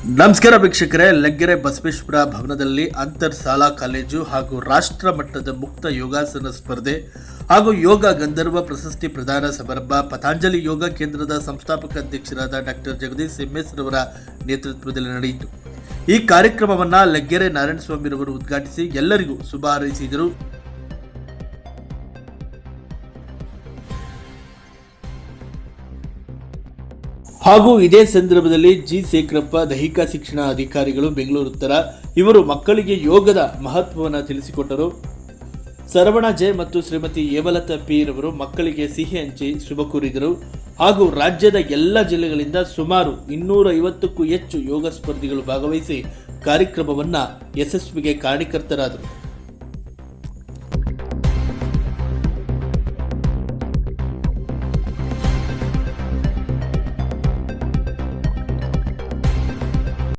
ನಮಸ್ಕಾರ ವೀಕ್ಷಕರೇ, ಲಗ್ಗೆರೆ ಬಸವೇಶ್ವರ ಭವನದಲ್ಲಿ ಅಂತರ್ ಶಾಲಾ ಕಾಲೇಜು ಹಾಗೂ ರಾಷ್ಟ್ರ ಮಟ್ಟದ ಮುಕ್ತ ಯೋಗಾಸನ ಸ್ಪರ್ಧೆ ಹಾಗೂ ಯೋಗ ಗಂಧರ್ವ ಪ್ರಶಸ್ತಿ ಪ್ರದಾನ ಸಮಾರಂಭ, ಪತಾಂಜಲಿ ಯೋಗ ಕೇಂದ್ರದ ಸಂಸ್ಥಾಪಕ ಅಧ್ಯಕ್ಷರಾದ ಡಾಕ್ಟರ್ ಜಗದೀಶ್ ರವರ ನೇತೃತ್ವದಲ್ಲಿ ನಡೆಯಿತು. ಈ ಕಾರ್ಯಕ್ರಮವನ್ನು ಲಗ್ಗೆರೆ ನಾರಾಯಣಸ್ವಾಮಿರವರು ಉದ್ಘಾಟಿಸಿ ಎಲ್ಲರಿಗೂ ಶುಭ ಹಾರೈಸಿದರು. ಹಾಗೂ ಇದೇ ಸಂದರ್ಭದಲ್ಲಿ ಜಿ ಶೇಖರಪ್ಪ ದೈಹಿಕ ಶಿಕ್ಷಣ ಅಧಿಕಾರಿಗಳು ಬೆಂಗಳೂರು ಉತ್ತರ ಇವರು ಮಕ್ಕಳಿಗೆ ಯೋಗದ ಮಹತ್ವವನ್ನು ತಿಳಿಸಿಕೊಟ್ಟರು. ಸರವಣ ಜೆ ಮತ್ತು ಶ್ರೀಮತಿ ಏವಲತಾ ಪಿ ರವರು ಮಕ್ಕಳಿಗೆ ಸಿಹಿ ಹಂಚಿ ಶುಭ ಕೋರಿದರು. ಹಾಗೂ ರಾಜ್ಯದ ಎಲ್ಲ ಜಿಲ್ಲೆಗಳಿಂದ ಸುಮಾರು ಇನ್ನೂರ ಐವತ್ತಕ್ಕೂ ಹೆಚ್ಚು ಯೋಗ ಸ್ಪರ್ಧಿಗಳು ಭಾಗವಹಿಸಿ ಕಾರ್ಯಕ್ರಮವನ್ನು ಯಶಸ್ವಿಗೆ ಕಾರಣೀಕರ್ತರಾದರು